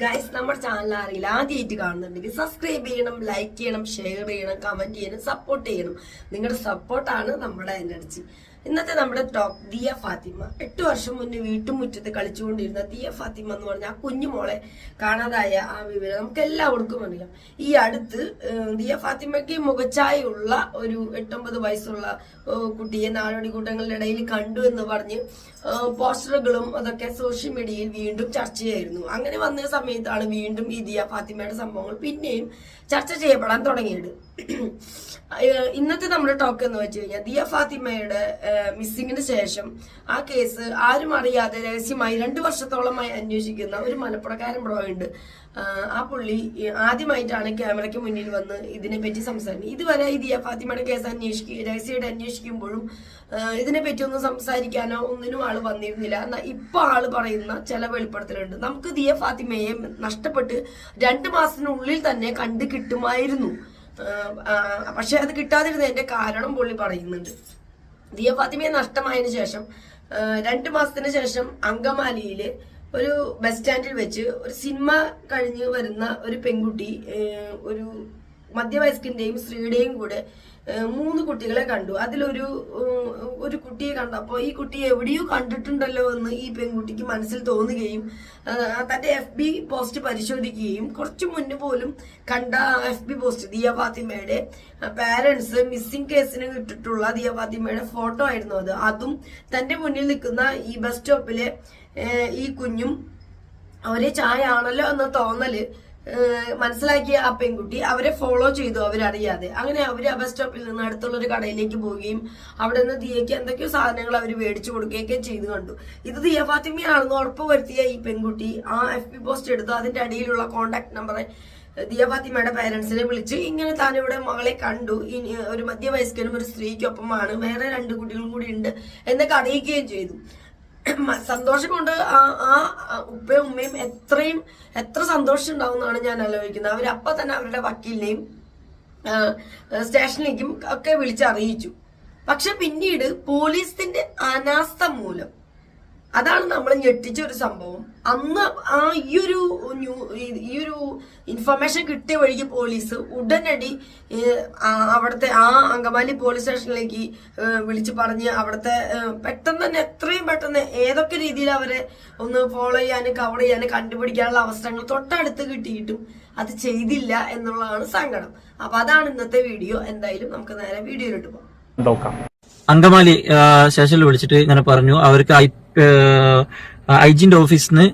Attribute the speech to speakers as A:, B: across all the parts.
A: Guys നമ്മുടെ channel ആരെങ്കിലും ആദ്യമായിട്ട് കാണുന്നുണ്ടെങ്കിൽ സബ്സ്ക്രൈബ് ചെയ്യണം ലൈക്ക് ചെയ്യണം ഷെയർ ചെയ്യണം കമന്റ് ചെയ്യണം സപ്പോർട്ട് ചെയ്യണം. നിങ്ങളുടെ സപ്പോർട്ടാണ് നമ്മുടെ എനർജി ഇന്നത്തെ നമ്മുടെ ടോക്ക് ദിയ ഫാത്തിമ. എട്ട് വർഷം മുന്നേ വീട്ടുമുറ്റത്ത് കളിച്ചുകൊണ്ടിരുന്ന ദിയ ഫാത്തിമ എന്ന് പറഞ്ഞ ആ കുഞ്ഞുമോളെ കാണാതായ ആ വിവരം നമുക്ക് എല്ലാവർക്കും അറിയാം. ഈ അടുത്ത് ദിയ ഫാത്തിമയ്ക്ക് മുഖച്ചായുള്ള ഒരു എട്ടൊമ്പത് വയസ്സുള്ള കുട്ടിയെ നാടോടിക്കൂട്ടങ്ങളുടെ ഇടയിൽ കണ്ടു എന്ന് പറഞ്ഞ് പോസ്റ്ററുകളും അതൊക്കെ സോഷ്യൽ മീഡിയയിൽ വീണ്ടും ചർച്ചയായിരുന്നു അങ്ങനെ വന്ന സമയത്താണ് വീണ്ടും ഈ ദിയ ഫാത്തിമയുടെ സംഭവങ്ങൾ പിന്നെയും ചർച്ച ചെയ്യപ്പെടാൻ തുടങ്ങിയത്. ഇന്നത്തെ നമ്മുടെ ടോക്ക് എന്ന് വെച്ച് കഴിഞ്ഞാൽ ദിയ ഫാത്തിമയുടെ മിസ്സിങ്ങിന് ശേഷം ആ കേസ് ആരും അറിയാതെ രഹസ്യമായി രണ്ടു വർഷത്തോളമായി അന്വേഷിക്കുന്ന ഒരു മലപ്പുറക്കാരൻ ബ്രോ ഉണ്ട്. ആ പുള്ളി ആദ്യമായിട്ടാണ് ക്യാമറയ്ക്ക് മുന്നിൽ വന്ന് ഇതിനെപ്പറ്റി സംസാരിക്കുന്നത്. ഇതുവരെ ഈ ദിയ ഫാത്തിമയുടെ കേസ് അന്വേഷിക്കുക രഹസ്യമായിട്ട് അന്വേഷിക്കുമ്പോഴും ഇതിനെപ്പറ്റി ഒന്നും സംസാരിക്കാനോ ഒന്നിനും ആൾ വന്നിരുന്നില്ല. എന്നാൽ ഇപ്പോൾ ആൾ പറയുന്ന ചില വെളിപ്പെടുത്തലുണ്ട്. നമുക്ക് ദിയ ഫാത്തിമയെ നഷ്ടപ്പെട്ട് രണ്ട് മാസത്തിനുള്ളിൽ തന്നെ കണ്ടു കിട്ടുമായിരുന്നു. പക്ഷെ അത് കിട്ടാതിരുന്നതിന്റെ കാരണം പുള്ളി പറയുന്നുണ്ട്. ദിയ ഫാത്തിമയെ നഷ്ടമായതിനു ശേഷം രണ്ടു മാസത്തിന് ശേഷം അങ്കമാലിയിൽ ഒരു ബസ് സ്റ്റാൻഡിൽ വെച്ച് ഒരു സിനിമ കഴിഞ്ഞ് വരുന്ന ഒരു പെൺകുട്ടി ഒരു മധ്യവയസ്കന്റെയും സ്ത്രീയുടെയും കൂടെ മൂന്ന് കുട്ടികളെ കണ്ടു. അതിലൊരു ഒരു കുട്ടിയെ കണ്ടപ്പോൾ ഈ കുട്ടിയെ എവിടെയോ കണ്ടിട്ടുണ്ടല്ലോ എന്ന് ഈ പെൺകുട്ടിക്ക് മനസ്സിൽ തോന്നുകയും തന്റെ എഫ് ബി പോസ്റ്റ് പരിശോധിക്കുകയും കുറച്ചു മുന്നേ പോലും കണ്ട എഫ് ബി പോസ്റ്റ് ദിയ ഫാത്തിമയുടെ പാരന്റ്സ് മിസ്സിംഗ് കേസിന് ഇട്ടിട്ടുള്ള ദിയ ഫാത്തിമയുടെ ഫോട്ടോ ആയിരുന്നു അത്. അതും തന്റെ മുന്നിൽ നിൽക്കുന്ന ഈ ബസ് സ്റ്റോപ്പിലെ ഈ കുഞ്ഞും അവരെ ചായ ആണല്ലോ എന്ന തോന്നൽ മനസ്സിലാക്കിയ ആ പെൺകുട്ടി അവരെ ഫോളോ ചെയ്തു അവരറിയാതെ. അങ്ങനെ അവർ ആ ബസ് സ്റ്റോപ്പിൽ നിന്ന് അടുത്തുള്ള ഒരു കടയിലേക്ക് പോവുകയും അവിടെ നിന്ന് ദിയയ്ക്ക് എന്തൊക്കെയോ സാധനങ്ങൾ അവർ മേടിച്ചു കൊടുക്കുകയൊക്കെ ചെയ്തു കണ്ടു. ഇത് ദിയ ഫാത്തിമയാണെന്ന് ഉറപ്പ് വരുത്തിയ ഈ പെൺകുട്ടി ആ എഫ് പി പോസ്റ്റ് എടുത്തു അതിന്റെ അടിയിലുള്ള കോണ്ടാക്ട് നമ്പറെ ദിയ ഫാത്തിമയുടെ പേരൻസിനെ വിളിച്ച് ഇങ്ങനെ താൻ ഇവിടെ മകളെ കണ്ടു. ഇനി ഒരു മധ്യവയസ്കനും ഒരു സ്ത്രീക്കൊപ്പമാണ്. വേറെ രണ്ട് കുട്ടികളും കൂടി ഉണ്ട് എന്നൊക്കെ അറിയിക്കുകയും ചെയ്തു. സന്തോഷം കൊണ്ട് ആ ആ ഉപ്പയും ഉമ്മയും എത്രയും എത്ര സന്തോഷം ഉണ്ടാവും എന്നാണ് ഞാൻ ആലോചിക്കുന്നത്. അവരപ്പം തന്നെ അവരുടെ വക്കീലിനെയും സ്റ്റേഷനിലേക്കും ഒക്കെ വിളിച്ചറിയിച്ചു. പക്ഷെ പിന്നീട് പോലീസിന്റെ അനാസ്ഥ മൂലം അതാണ് നമ്മൾ ഞെട്ടിച്ച ഒരു സംഭവം. അന്ന് ആ ഈ ഒരു ന്യൂ- ഈ- ഒരു ഇൻഫർമേഷൻ കിട്ടിയ വഴിക്ക് പോലീസ് ഉടനടി അവിടുത്തെ ആ അങ്കമാലി പോലീസ് സ്റ്റേഷനിലേക്ക് വിളിച്ചു പറഞ്ഞ് അവിടുത്തെ പെട്ടെന്ന് തന്നെ എത്രയും പെട്ടെന്ന് ഏതൊക്കെ രീതിയിൽ അവരെ ഒന്ന് ഫോളോ ചെയ്യാനും കവർ ചെയ്യാനും കണ്ടുപിടിക്കാനുള്ള അവസരങ്ങൾ തൊട്ടടുത്ത് കിട്ടിയിട്ടും അത് ചെയ്തില്ല എന്നുള്ളതാണ് സങ്കടം. അപ്പൊ അതാണ് ഇന്നത്തെ വീഡിയോ എന്തായാലും നമുക്ക് നേരെ വീഡിയോയിലോട്ട് പോകാം.
B: അങ്കമാലി സ്റ്റേഷനിൽ വിളിച്ചിട്ട് ഇങ്ങനെ പറഞ്ഞു. അവർക്ക് ഐജിന്റെ ഓഫീസിന്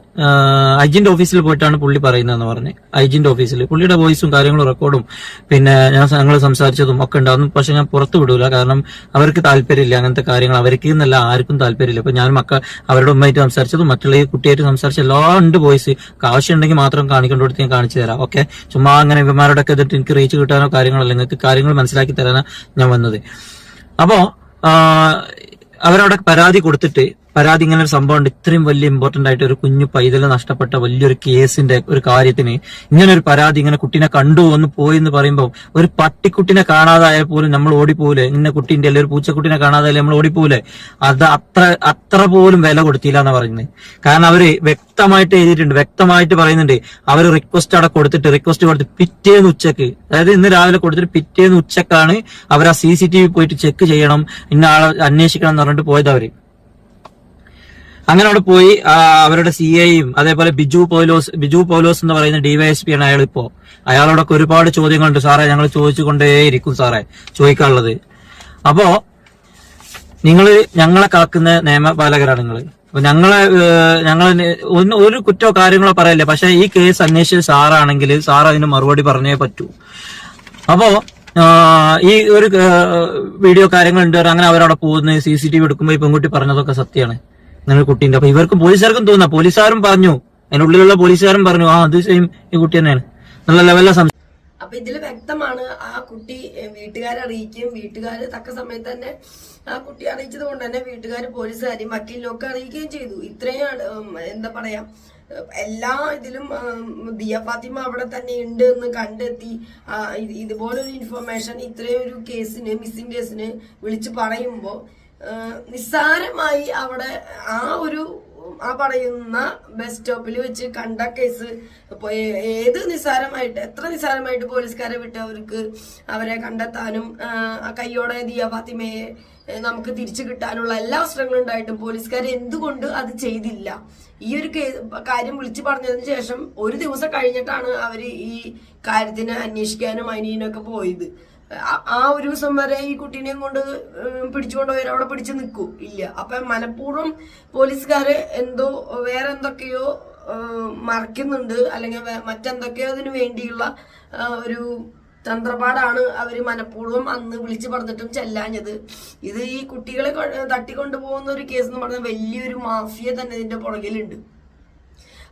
B: ഐജിന്റെ ഓഫീസിൽ പോയിട്ടാണ് പുള്ളി പറയുന്നതെന്ന് പറഞ്ഞ്. ഐജിന്റെ ഓഫീസിൽ. പുള്ളിയുടെ വോയിസും കാര്യങ്ങളും റെക്കോർഡും പിന്നെ ഞാൻ ഞങ്ങൾ സംസാരിച്ചതും ഒക്കെ ഉണ്ടാകും പക്ഷെ ഞാൻ പുറത്തു വിടൂല. കാരണം അവർക്ക് താല്പര്യമില്ല. അങ്ങനത്തെ കാര്യങ്ങൾ അവർക്ക് എന്നല്ല ആർക്കും താല്പര്യമില്ല. ഇപ്പൊ ഞാൻ മക്ക അവരുടെ ഉമ്മയായിട്ട് സംസാരിച്ചതും മറ്റുള്ള ഈ കുട്ടിയായിട്ട് സംസാരിച്ച എല്ലാ ഉണ്ട് വോയിസ്. ആവശ്യമുണ്ടെങ്കിൽ മാത്രം കാണിക്കേണ്ടടുത്ത് ഞാൻ കാണിച്ചു തരാം. ഓക്കെ? ചുമ്മാ അങ്ങനെ ഇവന്മാരോടൊക്കെ ഇതിട്ട് എനിക്ക് റീച്ച് കിട്ടാനോ കാര്യങ്ങളോ നിങ്ങൾക്ക് കാര്യങ്ങൾ മനസ്സിലാക്കി തരാനാണ് ഞാൻ വന്നത്. അപ്പോ അവരവിടെ പരാതി കൊടുത്തിട്ട് പരാതി ഇങ്ങനെ ഒരു സംഭവം ഉണ്ട് ഇത്രയും വലിയ ഇമ്പോർട്ടന്റ് ആയിട്ട് ഒരു കുഞ്ഞു പൈതൽ നഷ്ടപ്പെട്ട വലിയൊരു കേസിന്റെ ഒരു കാര്യത്തിന് ഇങ്ങനെ ഒരു പരാതി ഇങ്ങനെ കുട്ടീനെ കണ്ടു ഒന്ന് പോയി എന്ന് പറയുമ്പോൾ ഒരു പട്ടിക്കുട്ടിനെ കാണാതായ പോലും നമ്മൾ ഓടിപ്പോലെ ഇന്ന കുട്ടീന്റെ അല്ലെങ്കിൽ ഒരു പൂച്ചക്കുട്ടിനെ കാണാതായാലും നമ്മൾ ഓടിപ്പോലെ അത് അത്ര അത്ര പോലും വില കൊടുത്തില്ല എന്ന് പറയുന്നത്. കാരണം അവർ വ്യക്തമായിട്ട് എഴുതിയിട്ടുണ്ട്. വ്യക്തമായിട്ട് പറയുന്നുണ്ട്. അവർ റിക്വസ്റ്റ് അവിടെ കൊടുത്തിട്ട് റിക്വസ്റ്റ് കൊടുത്ത് പിറ്റേന്ന് ഉച്ചയ്ക്ക് അതായത് ഇന്ന് രാവിലെ കൊടുത്തിട്ട് പിറ്റേന്ന് ഉച്ചക്കാണ് അവർ ആ സി സി ടി വി പോയിട്ട് ചെക്ക് ചെയ്യണം ഇന്ന ആളെ അന്വേഷിക്കണം എന്ന് പറഞ്ഞിട്ട് പോയത് അവർ. അങ്ങനെ അവിടെ പോയി അവരുടെ സി എയും അതേപോലെ ബിജു പോലോസ് ബിജു പോലോസ് എന്ന് പറയുന്ന ഡിവൈഎസ്പി ആണ് അയാൾ ഇപ്പോ അയാളോടൊക്കെ ഒരുപാട് ചോദ്യങ്ങളുണ്ട്. സാറേ ഞങ്ങൾ ചോദിച്ചുകൊണ്ടേയിരിക്കും സാറേ ചോദിക്കാനുള്ളത്. അപ്പോ നിങ്ങൾ ഞങ്ങളെ കാക്കുന്ന നിയമപാലകരാണ് നിങ്ങൾ ഞങ്ങളെ ഞങ്ങൾ ഒന്ന് ഒരു കുറ്റോ കാര്യങ്ങളോ പറയല്ലേ. പക്ഷെ ഈ കേസ് അന്വേഷിച്ച സാറാണെങ്കിൽ സാർ അതിന് മറുപടി പറഞ്ഞേ പറ്റൂ. അപ്പോ ഈ ഒരു വീഡിയോ വീഡിയോ കാര്യങ്ങളുണ്ട്. അങ്ങനെ അവരവിടെ പോകുന്നത് സി സി ടി വി എടുക്കുമ്പോൾ ഈ പെൺകുട്ടി പറഞ്ഞതൊക്കെ സത്യമാണ്. അങ്ങനെ കുട്ടിന്റെ അപ്പൊ ഇവർക്ക് പോലീസുകാർക്കും തോന്നാ. പോലീസുകാരും പറഞ്ഞു. അതിനുള്ളിലുള്ള പോലീസുകാരും പറഞ്ഞു ആ അത് സെയിം ഈ കുട്ടി തന്നെയാണ്. നല്ല ലെവലിലെ
A: അപ്പൊ ഇതിൽ വ്യക്തമാണ് ആ കുട്ടി വീട്ടുകാരെ അറിയിക്കുകയും വീട്ടുകാര് തക്ക സമയത്ത് തന്നെ ആ കുട്ടി അറിയിച്ചത് കൊണ്ട് തന്നെ വീട്ടുകാർ പോലീസുകാരെയും വക്കീലിനൊക്കെ അറിയിക്കുകയും ചെയ്തു. ഇത്രയും എന്താ പറയാ എല്ലാ ഇതിലും ദിയ ഫാത്തിമ അവിടെ തന്നെ ഉണ്ട് എന്ന് കണ്ടെത്തി ഇതുപോലൊരു ഇൻഫർമേഷൻ ഇത്രയും ഒരു കേസിന് മിസ്സിംഗ് കേസിന് വിളിച്ചു പറയുമ്പോൾ നിസ്സാരമായി അവിടെ ആ ഒരു ആ പറയുന്ന ബസ് സ്റ്റോപ്പിൽ വെച്ച് കണ്ട കേസ് ഇപ്പൊ ഏ- ഏത് നിസ്സാരമായിട്ട് എത്ര നിസ്സാരമായിട്ട് പോലീസുകാരെ വിട്ട് അവർക്ക് അവരെ കണ്ടെത്താനും ആ, കയ്യോടെ ദിയ ഫാത്തിമയെ നമുക്ക് തിരിച്ചു കിട്ടാനുള്ള എല്ലാ അവസരങ്ങളും ഉണ്ടായിട്ടും പോലീസുകാർ എന്തുകൊണ്ട് അത് ചെയ്തില്ല? ഈ ഒരു കാര്യം വിളിച്ചു പറഞ്ഞതിന് ശേഷം ഒരു ദിവസം കഴിഞ്ഞിട്ടാണ് അവർ ഈ കാര്യത്തിന് അന്വേഷിക്കാനും അനിയനൊക്കെ പോയത്. ആ- ഒരു ദിവസം വരെ ഈ കുട്ടീനെയും കൊണ്ട് പിടിച്ചുകൊണ്ട് പിടിച്ചുകൊണ്ടുപോയി അവിടെ പിടിച്ചു നിൽക്കൂ. ഇല്ല. അപ്പൊ മനഃപൂർവം പോലീസുകാര് എന്തോ വേറെ എന്തൊക്കെയോ മറയ്ക്കുന്നുണ്ട്. അല്ലെങ്കിൽ മറ്റെന്തൊക്കെയോ അതിനു വേണ്ടിയുള്ള ഒരു തന്ത്രപാടാണ് അവർ മനഃപൂർവം അന്ന് വിളിച്ചു പറഞ്ഞിട്ടും ചെല്ലാഞ്ഞത്. ഇത് ഈ കുട്ടികളെ തട്ടിക്കൊണ്ടുപോകുന്ന ഒരു കേസ് എന്ന് പറഞ്ഞാൽ വലിയൊരു മാഫിയ തന്നെ ഇതിന്റെ പുറകിലുണ്ട്.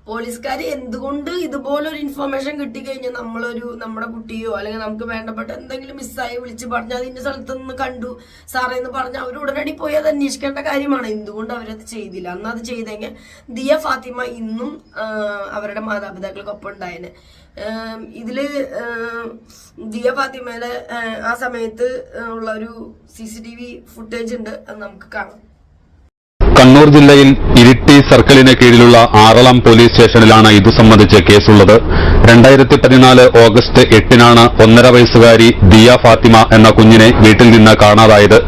A: പോലീസുകാർ എന്തുകൊണ്ട് ഇതുപോലൊരു ഇൻഫർമേഷൻ കിട്ടിക്കഴിഞ്ഞാൽ നമ്മളൊരു നമ്മുടെ കുട്ടിയോ അല്ലെങ്കിൽ നമുക്ക് വേണ്ടപ്പെട്ട എന്തെങ്കിലും മിസ്സായി വിളിച്ച് പറഞ്ഞാൽ അതിന്റെ സ്ഥലത്ത് നിന്ന് കണ്ടു. സാറേ എന്ന് പറഞ്ഞാൽ അവർ ഉടനടി പോയി അത് അന്വേഷിക്കേണ്ട കാര്യമാണ്. എന്തുകൊണ്ട് അവരത് ചെയ്തില്ല? അന്ന് അത് ചെയ്തെങ്കിൽ ദിയ ഫാത്തിമ ഇന്നും അവരുടെ മാതാപിതാക്കൾക്കൊപ്പം ഉണ്ടായേനെ. ഇതിൽ ദിയ ഫാത്തിമയുടെ ആ സമയത്ത് ഉള്ള ഒരു C C T V footage ഉണ്ട്. അത് നമുക്ക് കാണാം.
C: കണ്ണൂർ ജില്ലയിൽ ഇരിട്ടി സർക്കിളിന് കീഴിലുള്ള ആറളം പോലീസ് സ്റ്റേഷനിലാണ് ഇതു സംബന്ധിച്ച് കേസുള്ളത്. രണ്ടായിരത്തി പതിനാല് ഓഗസ്റ്റ് എട്ടിനാണ് ഒന്നര വയസ്സുകാരി ദിയ ഫാത്തിമ എന്ന കുഞ്ഞിനെ വീട്ടിൽ നിന്ന് കാണാതായത്.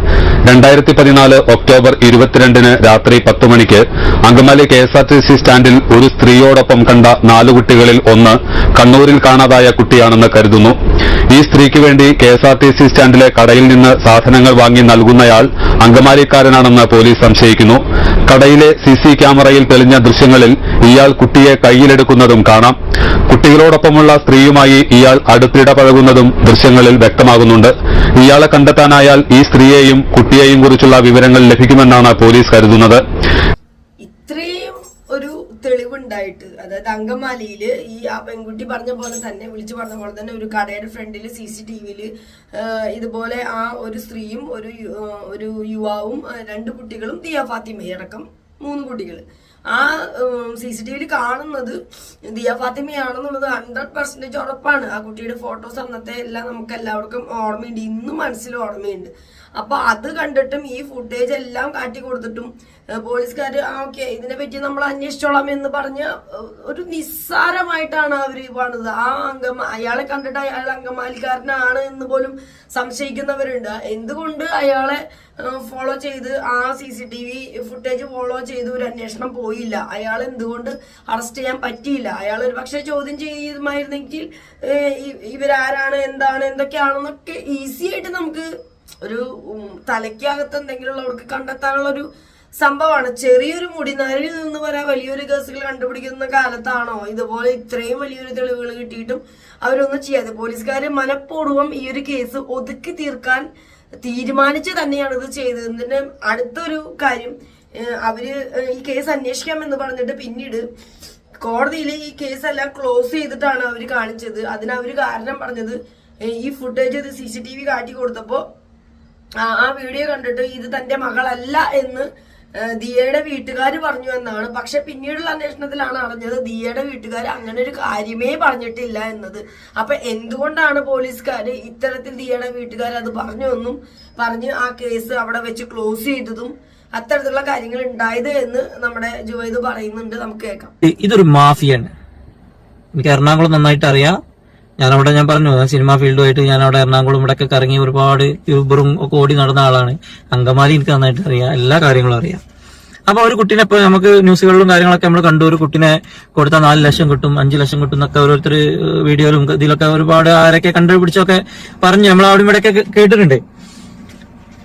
C: രണ്ടായിരത്തി പതിനാല് ഒക്ടോബർ ഇരുപത്തിരണ്ടിന് രാത്രി പത്ത് മണിക്ക് Angamaly K S R T C സ്റ്റാൻഡിൽ ഒരു സ്ത്രീയോടൊപ്പം കണ്ട നാലു കുട്ടികളിൽ ഒന്ന് കണ്ണൂരിൽ കാണാതായ കുട്ടിയാണെന്ന് കരുതുന്നു. ഈ സ്ത്രീക്ക് വേണ്ടി K S R T C സ്റ്റാൻഡിലെ കടയിൽ നിന്ന് സാധനങ്ങൾ വാങ്ങി നൽകുന്നയാൾ അങ്കമാലിക്കാരനാണെന്ന് പോലീസ് സംശയിക്കുന്നു. കടയിലെ സി സി ക്യാമറയിൽ തെളിഞ്ഞ ദൃശ്യങ്ങളിൽ ഇയാൾ കുട്ടിയെ കൈയിലെടുക്കുന്നതും കാണാം. കുട്ടികളോടൊപ്പമുള്ള സ്ത്രീയുമായി ഇയാൾ അടുത്തിടപഴകുന്നതും ദൃശ്യങ്ങളിൽ വ്യക്തമാകുന്നുണ്ട്. ഇയാളെ കണ്ടെത്താനായാൽ ഈ സ്ത്രീയെയും കുട്ടിയെയും കുറിച്ചുള്ള വിവരങ്ങൾ ലഭിക്കുമെന്നാണ് പോലീസ് കരുതുന്നത്.
A: തെളിവുണ്ടായിട്ട് അതായത് അങ്കമാലിയിൽ ഈ ആ പെൺകുട്ടി പറഞ്ഞ പോലെ തന്നെ വിളിച്ചു പറഞ്ഞ പോലെ തന്നെ ഒരു കടയുടെ ഫ്രണ്ടിൽ സി സി ടി വിയിൽ ഇതുപോലെ ആ ഒരു സ്ത്രീയും ഒരു ഒരു യുവാവും രണ്ട് കുട്ടികളും ദിയ ഫാത്തിമയടക്കം മൂന്ന് കുട്ടികൾ ആ സി സി ടി വിയിൽ കാണുന്നത് ദിയ ഫാത്തിമയാണെന്നുള്ളത് ഹൺഡ്രഡ് പെർസെന്റേജ് ഉറപ്പാണ്. ആ കുട്ടിയുടെ ഫോട്ടോസ് അന്നത്തെ എല്ലാം നമുക്ക് എല്ലാവർക്കും ഓർമ്മയുണ്ട്. ഇന്നും മനസ്സിൽ ഓർമ്മയുണ്ട്. അപ്പോൾ അത് കണ്ടിട്ടും ഈ ഫുട്ടേജ് എല്ലാം കാട്ടി കൊടുത്തിട്ടും പോലീസുകാർ ആ ഓക്കെ ഇതിനെ പറ്റി നമ്മൾ അന്വേഷിച്ചോളാം എന്ന് പറഞ്ഞ് ഒരു നിസ്സാരമായിട്ടാണ് അവർ കാണുന്നത് ആ അംഗം അയാളെ കണ്ടിട്ട് അയാൾ അങ്കമാലിക്കാരനാണ് എന്ന് പോലും സംശയിക്കുന്നവരുണ്ട്. എന്തുകൊണ്ട് അയാളെ ഫോളോ ചെയ്ത് ആ C C T V footage follow ചെയ്ത് ഒരു അന്വേഷണം പോയില്ല. അയാൾ എന്തുകൊണ്ട് അറസ്റ്റ് ചെയ്യാൻ പറ്റിയില്ല? അയാൾ ഒരു പക്ഷെ ചോദ്യം ചെയ്യുമായിരുന്നെങ്കിൽ ഇവരാരാണ് എന്താണ് എന്തൊക്കെയാണെന്നൊക്കെ ഈസി ആയിട്ട് നമുക്ക് ഒരു തലയ്ക്കകത്ത് എന്തെങ്കിലും ഉള്ളവർക്ക് കണ്ടെത്താനുള്ള ഒരു സംഭവമാണ്. ചെറിയൊരു മുടിനാരിൽ നിന്ന് വരെ വലിയൊരു കേസുകൾ കണ്ടുപിടിക്കുന്ന കാലത്താണോ? ഇതുപോലെ ഇത്രയും വലിയൊരു തെളിവുകൾ കിട്ടിയിട്ടും അവരൊന്നും ചെയ്യാതെ പോലീസുകാർ മനഃപൂർവം ഈ ഒരു കേസ് ഒതുക്കി തീർക്കാൻ തീരുമാനിച്ച് തന്നെയാണ് ഇത് ചെയ്തതിന്റെ അടുത്തൊരു കാര്യം അവർ ഈ കേസ് അന്വേഷിക്കാമെന്ന് പറഞ്ഞിട്ട് പിന്നീട് കോടതിയിൽ ഈ കേസ് എല്ലാം ക്ലോസ് ചെയ്തിട്ടാണ് അവർ കാണിച്ചത്. അതിന് അവർ കാരണം പറഞ്ഞത് ഈ ഫുട്ടേജ് ഇത് സി സി ടി വി കാട്ടി കൊടുത്തപ്പോ ആ ആ വീഡിയോ കണ്ടിട്ട് ഇത് തന്റെ മകളല്ല എന്ന് ദിയയുടെ വീട്ടുകാർ പറഞ്ഞു എന്നാണ്. പക്ഷെ പിന്നീടുള്ള അന്വേഷണത്തിലാണ് അറിഞ്ഞത് ദിയയുടെ വീട്ടുകാർ അങ്ങനെ ഒരു കാര്യമേ പറഞ്ഞിട്ടില്ല എന്നത്. അപ്പൊ എന്തുകൊണ്ടാണ് പോലീസുകാർ ഇത്തരത്തിൽ ദിയയുടെ വീട്ടുകാർ അത് പറഞ്ഞു എന്നും പറഞ്ഞ് ആ കേസ് അവിടെ വെച്ച് ക്ലോസ് ചെയ്തതും അത്തരത്തിലുള്ള കാര്യങ്ങൾ ഉണ്ടായത് എന്ന് നമ്മുടെ ജുവൈദ് പറയുന്നുണ്ട്. നമുക്ക് കേൾക്കാം.
B: ഇതൊരു മാഫിയാണ് എനിക്ക് എറണാകുളം നന്നായിട്ട് അറിയാം. ഞാൻ അവിടെ ഞാൻ പറഞ്ഞു സിനിമാ ഫീൽഡുമായിട്ട് ഞാൻ അവിടെ എറണാകുളം ഇവിടെയൊക്കെ കറങ്ങി ഒരുപാട് യൂബറും ഒക്കെ ഓടി നടന്ന ആളാണ്. അങ്കമാലി എനിക്ക് നന്നായിട്ട് അറിയാം. എല്ലാ കാര്യങ്ങളും അറിയാം. അപ്പൊ ഒരു കുട്ടീനെ ഇപ്പൊ നമുക്ക് ന്യൂസുകളിലും കാര്യങ്ങളൊക്കെ നമ്മൾ കണ്ടു. ഒരു കുട്ടിനെ കൊടുത്താൽ നാല് ലക്ഷം കിട്ടും അഞ്ചു ലക്ഷം കിട്ടും എന്നൊക്കെ ഓരോരുത്തർ വീഡിയോയിലും ഇതിലൊക്കെ ഒരുപാട് ആരൊക്കെ കണ്ടുപിടിച്ചൊക്കെ പറഞ്ഞു നമ്മൾ അവിടെ ഇവിടെയൊക്കെ കേട്ടിട്ടുണ്ട്.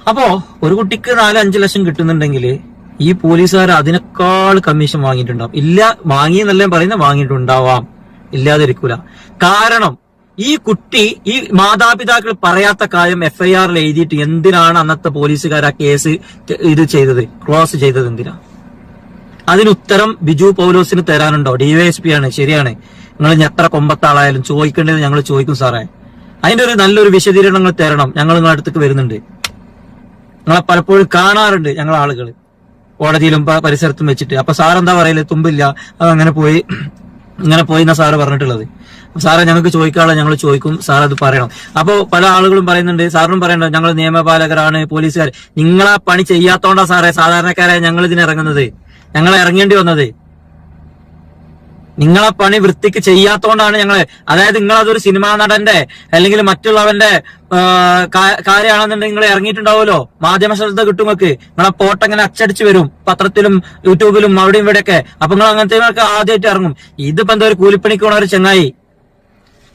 B: അപ്പോ ഒരു കുട്ടിക്ക് നാല് അഞ്ച് ലക്ഷം കിട്ടുന്നുണ്ടെങ്കിൽ ഈ പോലീസുകാർ അതിനേക്കാൾ കമ്മീഷൻ വാങ്ങിയിട്ടുണ്ടാവും. ഇല്ല വാങ്ങിയെന്നല്ലേ പറയുന്ന വാങ്ങിയിട്ടുണ്ടാവാം. ഇല്ലാതിരിക്കൂല. കാരണം ഈ കുട്ടി ഈ മാതാപിതാക്കൾ പറയാത്ത കാര്യം എഫ്ഐആറിൽ എഴുതിയിട്ട് എന്തിനാണ് അന്നത്തെ പോലീസുകാർ ആ കേസ് ഇത് ചെയ്തത്? ക്ലോസ് ചെയ്തത് എന്തിനാ? അതിന് ഉത്തരം ബിജു പൗലോസിന് തരാനുണ്ടോ? ഡിവൈഎസ്പി ആണ് ശരിയാണ്. നിങ്ങൾ എത്ര കൊമ്പത്താളായാലും ചോദിക്കേണ്ടത് ഞങ്ങൾ ചോദിക്കും സാറേ. അതിന്റെ ഒരു നല്ലൊരു വിശദീകരണങ്ങൾ തരണം. ഞങ്ങൾ നിങ്ങളുടെ അടുത്തേക്ക് വരുന്നുണ്ട്. നിങ്ങളെ പലപ്പോഴും കാണാറുണ്ട് ഞങ്ങൾ ആളുകൾ കോടതിയിലും പരിസരത്തും വെച്ചിട്ട്. അപ്പൊ സാർ എന്താ പറയൽ? തുമ്പില്ല. അങ്ങനെ പോയി ഇങ്ങനെ പോയി എന്നാ സാറ് പറഞ്ഞിട്ടുള്ളത്. സാറെ ഞങ്ങൾക്ക് ചോദിക്കാനുള്ള ഞങ്ങൾ ചോദിക്കും. സാർ അത് പറയണം. അപ്പൊ പല ആളുകളും പറയുന്നുണ്ട്. സാറിനും പറയണ്ട ഞങ്ങൾ നിയമപാലകരാണ് പോലീസുകാർ നിങ്ങളാ പണി ചെയ്യാത്തോണ്ടാ സാറേ സാധാരണക്കാരായ ഞങ്ങൾ ഇതിനിറങ്ങുന്നത് ഞങ്ങൾ ഇറങ്ങേണ്ടി വന്നത്. നിങ്ങളെ പണി വൃത്തിക്ക് ചെയ്യാത്തോണ്ടാണ് ഞങ്ങൾ. അതായത് നിങ്ങൾ അതൊരു സിനിമാ നടന്റെ അല്ലെങ്കിൽ മറ്റുള്ളവന്റെ കാര്യമാണെന്നുണ്ടെങ്കിൽ നിങ്ങൾ ഇറങ്ങിയിട്ടുണ്ടാവുമല്ലോ? മാധ്യമ ശ്രദ്ധ കിട്ടും നിങ്ങൾക്ക്. പോട്ട് അങ്ങനെ അച്ചടിച്ച് വരും. പത്രത്തിലും യൂട്യൂബിലും അവിടെയും ഇവിടെയൊക്കെ. അപ്പൊ നിങ്ങൾ അങ്ങനത്തെ ആദ്യമായിട്ട് ഇറങ്ങും. ഇതിപ്പോ എന്താ ഒരു കൂലിപ്പണിക്ക് പോണ ഒരു ചെങ്ങായി?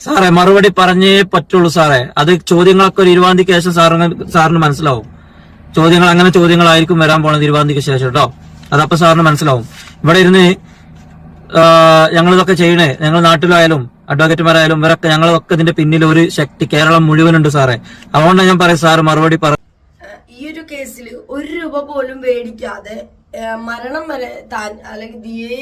B: സാറേ മറുപടി പറഞ്ഞേ പറ്റുള്ളൂ സാറേ. അത് ചോദ്യങ്ങളൊക്കെ ഒരു ഇരുപതാം ശേഷം സാറിന് സാറിന് മനസ്സിലാവും. ചോദ്യങ്ങൾ അങ്ങനെ ചോദ്യങ്ങളായിരിക്കും വരാൻ പോണത് ഇരുപതാം ശേഷം കേട്ടോ. അതപ്പോ സാറിന് മനസ്സിലാവും. ഇവിടെ ഇരുന്ന് ഞങ്ങൾ ഇതൊക്കെ ചെയ്യണേ. ഞങ്ങൾ നാട്ടിലായാലും അഡ്വക്കേറ്റുമാരായാലും ഇവരൊക്കെ ഞങ്ങളൊക്കെ ഇതിന്റെ പിന്നിൽ ഒരു ശക്തി കേരളം മുഴുവനുണ്ട് സാറേ. അതുകൊണ്ടാണ് ഞാൻ പറയും സാർ മറുപടി പറ
A: ഈ ഒരു കേസിൽ ഒരു രൂപ പോലും മേടിക്കാതെ മരണം വരെ താൻ അല്ലെങ്കിൽ ദിയെ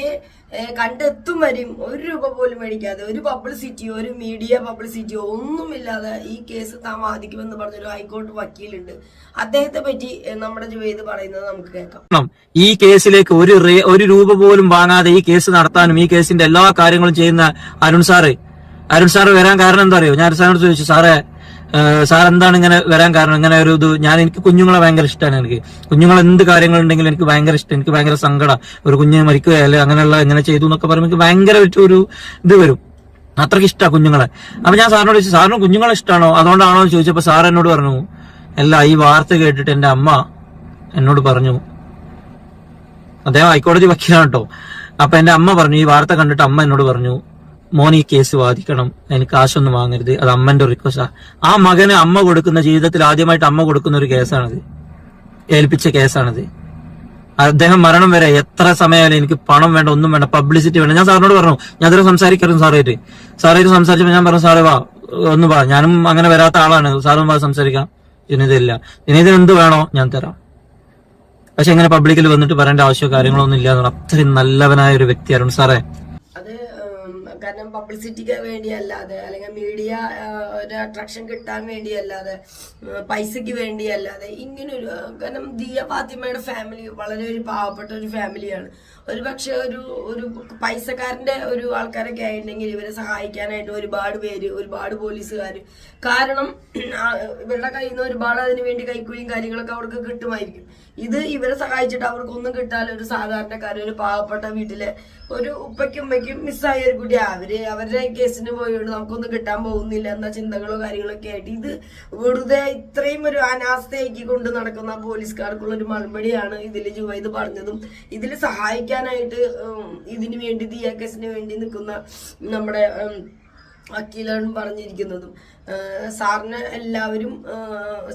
A: ഏഹ് കണ്ടെത്തും വരെയും ഒരു രൂപ പോലും മേടിക്കാതെ ഒരു പബ്ലിസിറ്റിയോ ഒരു മീഡിയ പബ്ലിസിറ്റിയോ ഒന്നുമില്ലാതെ ഈ കേസ് താൻ വാദിക്കുമെന്ന് പറഞ്ഞൊരു ഹൈക്കോടതി വക്കീലുണ്ട്. അദ്ദേഹത്തെ പറ്റി നമ്മുടെ ജുവേദ് പറയുന്നത് നമുക്ക് കേൾക്കാം.
B: ഈ കേസിലേക്ക് ഒരു ഒരു രൂപ പോലും വാങ്ങാതെ ഈ കേസ് നടത്താനും ഈ കേസിന്റെ എല്ലാ കാര്യങ്ങളും ചെയ്യുന്ന അരുൺ സാറ്. അരുൺ സാറ് വരാൻ കാരണം എന്താ അറിയോ? ഞാൻ സാറിനോട് ചോദിച്ചു സാറേ സാർ എന്താണ് ഇങ്ങനെ വരാൻ കാരണം? ഇങ്ങനെ ഒരു ഇത് ഞാൻ എനിക്ക് കുഞ്ഞുങ്ങളെ ഭയങ്കര ഇഷ്ടമാണ് എനിക്ക്. കുഞ്ഞുങ്ങൾ എന്ത് കാര്യങ്ങളുണ്ടെങ്കിലും എനിക്ക് ഭയങ്കര ഇഷ്ടം എനിക്ക് ഭയങ്കര സങ്കടം. ഒരു കുഞ്ഞ് മരിക്കുക അല്ലെ അങ്ങനെയുള്ള എങ്ങനെ ചെയ്തു എന്നൊക്കെ പറയുമ്പോൾ എനിക്ക് ഭയങ്കര ഒരു- ഇത് വരും. അത്രയ്ക്ക് ഇഷ്ടമാണ് കുഞ്ഞുങ്ങളെ. അപ്പൊ ഞാൻ സാറിനോട് ചോദിച്ചു സാറിന് കുഞ്ഞുങ്ങളെ ഇഷ്ടമാണോ അതുകൊണ്ടാണോ? എന്ന് ചോദിച്ചപ്പോ സാർ എന്നോട് പറഞ്ഞു അല്ല ഈ വാർത്ത കേട്ടിട്ട് എന്റെ അമ്മ എന്നോട് പറഞ്ഞു. അദ്ദേഹം ഹൈക്കോടതി വക്കീലാണ് കേട്ടോ അപ്പൊ എന്റെ അമ്മ പറഞ്ഞു ഈ വാർത്ത കണ്ടിട്ട് അമ്മ എന്നോട് പറഞ്ഞു മോൻ ഈ കേസ് വാദിക്കണം എനിക്ക് കാശൊന്നും വാങ്ങരുത് അത് അമ്മന്റെ റിക്വസ്റ്റാ ആ. മകന് അമ്മ കൊടുക്കുന്ന ജീവിതത്തിൽ ആദ്യമായിട്ട് അമ്മ കൊടുക്കുന്ന ഒരു കേസാണിത്. ഏൽപ്പിച്ച കേസാണിത്. അദ്ദേഹം മരണം വരെ എത്ര സമയമായാലും എനിക്ക് പണം വേണ്ട ഒന്നും വേണ്ട പബ്ലിസിറ്റി വേണ്ട. ഞാൻ സാറിനോട് പറഞ്ഞു ഞാൻ അതിൽ സംസാരിക്കരുത് സാറേറ്റ് സാറേ സംസാരിച്ചപ്പോൾ ഞാൻ പറഞ്ഞു സാറേ വാ ഒന്ന് വാ ഞാനും അങ്ങനെ വരാത്ത ആളാണ്. സാറും വാ സംസാരിക്കാം. ജനിതയില്ല ജനിതന് എന്ത് വേണോ ഞാൻ തരാം. പക്ഷെ ഇങ്ങനെ പബ്ലിക്കിൽ വന്നിട്ട് പറയേണ്ട ആവശ്യമോ കാര്യങ്ങളൊന്നും ഇല്ല എന്ന് അത്രയും നല്ലവനായ ഒരു വ്യക്തിയായിരുന്നു സാറേ.
A: കാരണം പബ്ലിസിറ്റിക്ക് വേണ്ടിയല്ലാതെ അല്ലെങ്കിൽ മീഡിയ ഒരു അട്രാക്ഷൻ കിട്ടാൻ വേണ്ടിയല്ലാതെ പൈസയ്ക്ക് വേണ്ടിയല്ലാതെ ഇങ്ങനൊരു കാരണം ദിയ ഫാത്തിമയുടെ ഫാമിലി വളരെ ഒരു പാവപ്പെട്ട ഒരു ഫാമിലിയാണ് ഒരു പക്ഷെ ഒരു ഒരു പൈസക്കാരന്റെ ഒരു ആൾക്കാരൊക്കെ ആയിട്ടുണ്ടെങ്കിൽ ഇവരെ സഹായിക്കാനായിട്ട് ഒരുപാട് പേര് ഒരുപാട് പോലീസുകാർ കാരണം ഇവരുടെ കയ്യിൽ നിന്ന് ഒരുപാട് അതിന് വേണ്ടി കൈക്കൂലിയും കാര്യങ്ങളൊക്കെ അവർക്ക് കിട്ടുമായിരിക്കും. ഇത് ഇവരെ സഹായിച്ചിട്ട് അവർക്കൊന്നും കിട്ടാൻ ഒരു സാധാരണക്കാരൻ ഒരു പാവപ്പെട്ട വീട്ടിലെ ഒരു ഉപ്പയ്ക്കും ഉമ്മയ്ക്കും മിസ്സായ ഒരു കുട്ടി. അവർ അവരുടെ കേസിന് പോയോണ്ട് നമുക്കൊന്നും കിട്ടാൻ പോകുന്നില്ല എന്ന ചിന്തകളോ കാര്യങ്ങളൊക്കെ ആയിട്ട് ഇത് വെറുതെ ഇത്രയും ഒരു അനാസ്ഥയാക്കി കൊണ്ട് നടക്കുന്ന പോലീസുകാർക്കുള്ള ഒരു മറുപടിയാണ് ഇതിൽ ജുവൈദ് പറഞ്ഞതും. ഇതിൽ സഹായിക്കാനായിട്ട് ഇതിനു വേണ്ടി ദിയ കേസിന് വേണ്ടി നിൽക്കുന്ന നമ്മുടെ വക്കീലാണ് പറഞ്ഞിരിക്കുന്നതും. സാറിന് എല്ലാവരും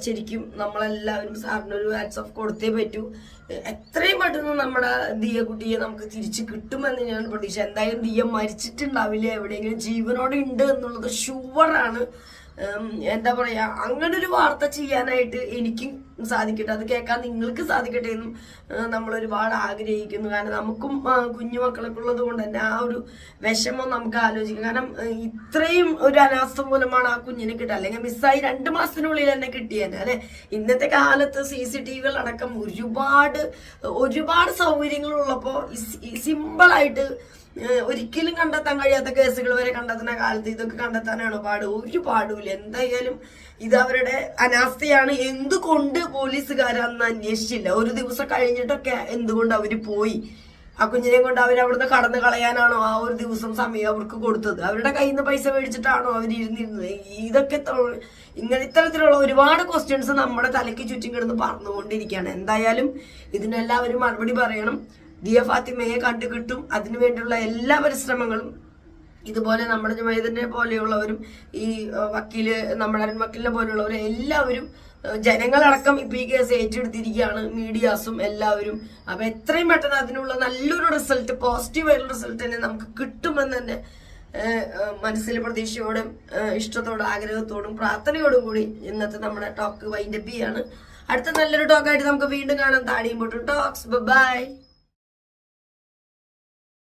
A: ശരിക്കും നമ്മളെല്ലാവരും സാറിന് ഒരു ഓഫ് കൊടുത്തേ പറ്റൂ. എത്രയും പെട്ടെന്ന് നമ്മുടെ ദിയ കുട്ടിയെ നമുക്ക് തിരിച്ച് കിട്ടുമെന്ന് ഞാൻ പ്രതീക്ഷ എന്തായാലും ദിയ മരിച്ചിട്ടുണ്ടാവില്ല. എവിടെയെങ്കിലും ജീവനോടെ ഉണ്ട് എന്നുള്ളത് ഷുവറാണ് എന്താ പറയാ അങ്ങനെ ഒരു വാർത്ത ചെയ്യാനായിട്ട് എനിക്കും സാധിക്കട്ടെ. അത് കേൾക്കാൻ നിങ്ങൾക്ക് സാധിക്കട്ടെ എന്നും നമ്മൾ ഒരുപാട് ആഗ്രഹിക്കുന്നു. കാരണം നമുക്കും കുഞ്ഞുമക്കളൊക്കെ കുഞ്ഞു മക്കളൊക്കെ ഉള്ളത് കൊണ്ട് തന്നെ ആ ഒരു വിഷമം നമുക്ക് ആലോചിക്കാം. കാരണം ഇത്രയും ഒരു അനാസ്ഥ മൂലമാണ് ആ കുഞ്ഞിനെ കിട്ടുക. അല്ലെങ്കിൽ മിസ്സായി രണ്ട് മാസത്തിനുള്ളിൽ തന്നെ കിട്ടിയേനെ അല്ലെ? ഇന്നത്തെ കാലത്ത് സി സി ടി വികൾ അടക്കം ഒരുപാട് ഒരുപാട് സൗകര്യങ്ങൾ ഉള്ളപ്പോൾ സിമ്പിളായിട്ട് ഒരിക്കലും കണ്ടെത്താൻ കഴിയാത്ത കേസുകൾ വരെ കണ്ടെത്തുന്ന കാലത്ത് ഇതൊക്കെ കണ്ടെത്താനാണ് പാട്? ഒരു പാടുമില്ല. എന്തായാലും ഇത് അവരുടെ അനാസ്ഥയാണ്. എന്തുകൊണ്ട് പോലീസുകാർ അന്ന് അന്വേഷിച്ചില്ല? ഒരു ദിവസം കഴിഞ്ഞിട്ടൊക്കെ എന്തുകൊണ്ട് അവർ പോയി? ആ കുഞ്ഞിനെ കൊണ്ട് അവർ അവിടുന്ന് കടന്നു കളയാനാണോ ആ ഒരു ദിവസം സമയം അവർക്ക് കൊടുത്തത്? അവരുടെ കയ്യിൽ നിന്ന് പൈസ മേടിച്ചിട്ടാണോ അവർ ഇരുന്നിരുന്നത്? ഇതൊക്കെ ഇങ്ങനെ ഇത്തരത്തിലുള്ള ഒരുപാട് ക്വസ്റ്റ്യൻസ് നമ്മുടെ തലയ്ക്ക് ചുറ്റും കിടന്ന് പറഞ്ഞുകൊണ്ടിരിക്കുകയാണ് എന്തായാലും ഇതിനെല്ലാവരും മറുപടി പറയണം. ദിയ ഫാത്തിമയെ കണ്ടു കിട്ടും അതിനുവേണ്ടിയുള്ള എല്ലാ പരിശ്രമങ്ങളും ഇതുപോലെ നമ്മുടെ ജുമൈദിനെ പോലെയുള്ളവരും ഈ വക്കീൽ നമ്മുടെ അരുൺ വക്കീലിനെ പോലെയുള്ളവരും എല്ലാവരും ജനങ്ങളടക്കം ഇപ്പൊ ഈ കേസ് ഏറ്റെടുത്തിരിക്കുകയാണ്. മീഡിയാസും എല്ലാവരും. അപ്പൊ എത്രയും പെട്ടെന്ന് അതിനുള്ള നല്ലൊരു റിസൾട്ട് പോസിറ്റീവ് ആയിട്ടുള്ള റിസൾട്ട് തന്നെ നമുക്ക് കിട്ടുമെന്ന് തന്നെ മനസ്സിൽ പ്രതീക്ഷയോടും ഇഷ്ടത്തോടും ആഗ്രഹത്തോടും പ്രാർത്ഥനയോടും കൂടി ഇന്നത്തെ നമ്മുടെ ടോക്ക് വൈൻഡപ്പ് ചെയ്യാണ്. അടുത്ത നല്ലൊരു ടോക്കായിട്ട് നമുക്ക് വീണ്ടും കാണാം. താടിയും പൊട്ടും. ടോക്സ്. ബൈ.